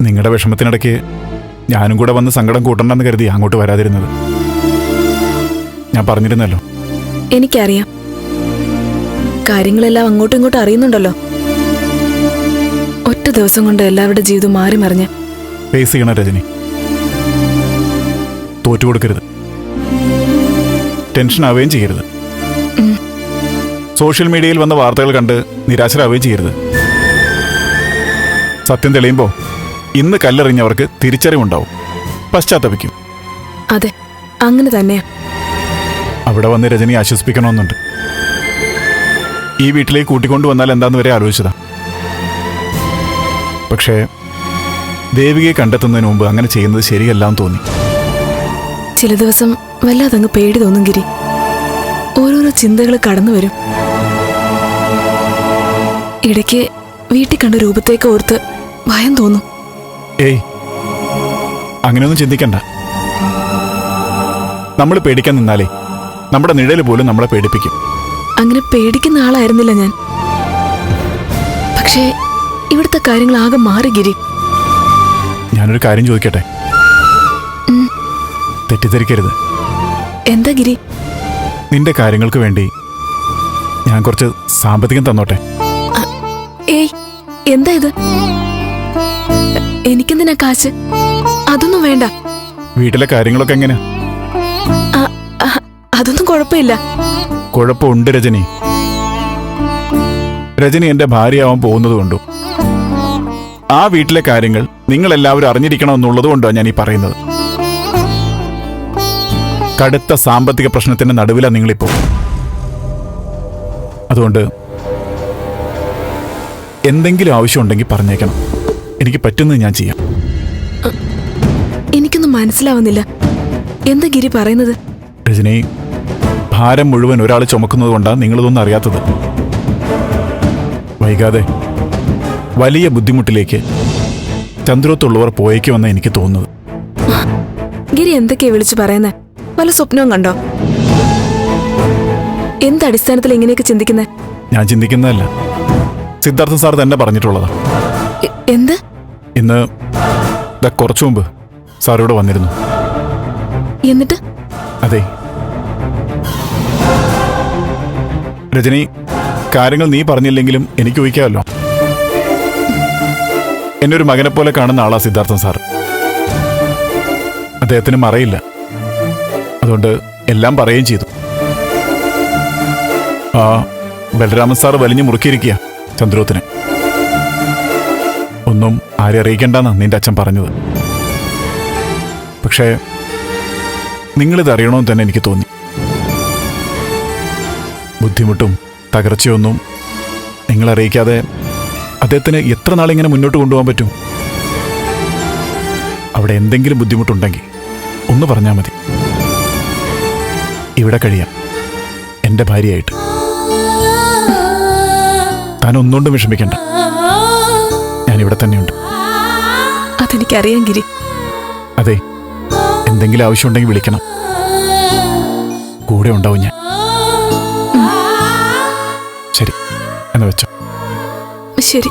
നിങ്ങളുടെ വിഷമത്തിനിടയ്ക്ക് ഞാനും കൂടെ വന്ന് സങ്കടം കൂട്ടണ്ടെന്ന് കരുതി അങ്ങോട്ട് വരാതിരുന്നത്. ഞാൻ പറഞ്ഞിരുന്നല്ലോ. എനിക്കറിയാം. കാര്യങ്ങളെല്ലാം അങ്ങോട്ടും ഇങ്ങോട്ടും അറിയുന്നുണ്ടല്ലോ. ഒറ്റ ദിവസം കൊണ്ട് എല്ലാവരുടെ ജീവിതം മാറി മറിഞ്ഞ്. ഫേസ് ചെയ്യണ രജനി. തോറ്റു കൊടുക്കരുത്. ടെൻഷൻ ആവുകയും ചെയ്യരുത്. സോഷ്യൽ മീഡിയയിൽ വന്ന വാർത്തകൾ കണ്ട് നിരാശരാവുകയും ചെയ്യരുത്. സത്യം തെളിയുമ്പോൾ ഇന്ന് കല്ലെറിഞ്ഞവർക്ക് തിരിച്ചറിവുണ്ടാവും. പശ്ചാത്തപിക്കും. അതെ അങ്ങനെ തന്നെ. അവിടെ വന്ന് രജനി ആശ്വസിപ്പിക്കണമെന്നുണ്ട്. ഈ വീട്ടിലേക്ക് കൂട്ടിക്കൊണ്ടുവന്നാൽ എന്താന്ന് വരെ ആലോചിച്ചതാ. പക്ഷേ ദേവികയെ കണ്ടെത്തുന്നതിന് മുമ്പ് അങ്ങനെ ചെയ്യുന്നത് ശരിയല്ല എന്ന് തോന്നി. ചില ദിവസം വല്ലാതെ അങ്ങ് പേടി തോന്നും ഗിരി. ഓരോരോ ചിന്തകൾ കടന്നു വരും. ഇടയ്ക്ക് വീട്ടിൽ കണ്ട രൂപത്തേക്ക് ഓർത്ത് ഭയം തോന്നും. ഏയ് അങ്ങനെയൊന്നും ചിന്തിക്കണ്ട. നമ്മൾ പേടിക്കാൻ നിന്നാലേ നമ്മുടെ നിഴൽ പോലും നമ്മളെ പേടിപ്പിക്കും. അങ്ങനെ പേടിക്കുന്ന ആളായിരുന്നില്ല ഞാൻ. പക്ഷേ ഇവിടുത്തെ കാര്യങ്ങൾ ആകെ മാറി ഗിരി. ഞാനൊരു കാര്യം ചോദിക്കട്ടെ? തെറ്റിദ്ധരിക്കരുത്. എന്താ ഗിരി? നിന്റെ കാര്യങ്ങൾക്ക് വേണ്ടി ഞാൻ കുറച്ച് സാമ്പത്തികം തന്നോട്ടെ. ഏയ് എന്താ ഇത്? എനിക്കെന്തിനാ കാശ്? അതൊന്നും വേണ്ട. വീട്ടിലെ കാര്യങ്ങളൊക്കെ എങ്ങനെ അതൊന്നും കുഴപ്പമില്ല. കുഴപ്പമുണ്ട് രജനി. രജനി എന്റെ ഭാര്യയാവാൻ പോകുന്നത് കൊണ്ടും. ആ വീട്ടിലെ കാര്യങ്ങൾ നിങ്ങൾ എല്ലാവരും അറിഞ്ഞിരിക്കണമെന്നുള്ളത് കൊണ്ടാണ് ഞാൻ ഈ പറയുന്നത്. കടുത്ത സാമ്പത്തിക പ്രശ്നത്തിന്റെ നടുവിലാണ് നിങ്ങളിപ്പോ അതുകൊണ്ട് എന്തെങ്കിലും ആവശ്യമുണ്ടെങ്കിൽ പറഞ്ഞേക്കണം. എനിക്ക് പറ്റുന്നത് ഞാൻ ചെയ്യാം. എനിക്കൊന്നും മനസ്സിലാവുന്നില്ല. എന്താ ഗിരി പറയുന്നത്? രജനി ഭാരം മുഴുവൻ ഒരാൾ ചുമക്കുന്നത് കൊണ്ടാണ് നിങ്ങളിതൊന്നും അറിയാത്തത്. വൈകാതെ വലിയ ബുദ്ധിമുട്ടിലേക്ക് ചന്ദ്രത്തുള്ളവർ പോയേക്കുമെന്ന് എനിക്ക് തോന്നുന്നത്. ഗിരി എന്തൊക്കെയാ വിളിച്ചു പറയുന്നത് വല്ല സ്വപ്നവും കണ്ടോ? എന്ത് അടിസ്ഥാനത്തിൽ ഇങ്ങനെയൊക്കെ ചിന്തിക്കുന്നത് ഞാൻ ചിന്തിക്കുന്നതല്ല. സിദ്ധാർത്ഥൻ സാർ തന്നെ പറഞ്ഞിട്ടുള്ളതാ. എ- എന്ത്? ഇന്ന് കുറച്ചു മുമ്പ് സാറിവിടെ വന്നിരുന്നു. എന്നിട്ട്? അതെ. രജനി കാര്യങ്ങൾ നീ പറഞ്ഞില്ലെങ്കിലും എനിക്ക് ഊഹിക്കാമല്ലോ. എന്നെ ഒരു മകനെ പോലെ കാണുന്ന ആളാ സിദ്ധാർത്ഥൻ സാർ. അദ്ദേഹത്തിന് മറയില്ല അതുകൊണ്ട് എല്ലാം പറയുകയും ചെയ്തു. ആ ബലരാമൻ സാർ വലിഞ്ഞു മുറുക്കിയിരിക്കുക ചന്ദ്രോത്തിന്. ഒന്നും ആരെ അറിയിക്കണ്ടെന്നാ നിന്റെ അച്ഛൻ പറഞ്ഞത്. പക്ഷേ നിങ്ങളിത് അറിയണമെന്ന് തന്നെ എനിക്ക് തോന്നി. ബുദ്ധിമുട്ടും തകർച്ചയൊന്നും നിങ്ങളറിയിക്കാതെ അദ്ദേഹത്തിന് എത്ര നാളിങ്ങനെ മുന്നോട്ട് കൊണ്ടുപോകാൻ പറ്റും? അവിടെ എന്തെങ്കിലും ബുദ്ധിമുട്ടുണ്ടെങ്കിൽ ഒന്ന് പറഞ്ഞാൽ മതി. ഇവിടെ കഴിയാം. എന്റെ ഭാര്യയായിട്ട്. താൻ ഒന്നുകൊണ്ടും വിഷമിക്കണ്ട. ഞാൻ ഇവിടെ തന്നെയുണ്ട്. അതെനിക്കറിയാം ഗിരി. അതെ എന്തെങ്കിലും ആവശ്യമുണ്ടെങ്കിൽ വിളിക്കണം. കൂടെ ഉണ്ടാവും ഞാൻ. ശരി എന്ന് വെച്ചോ. ശരി.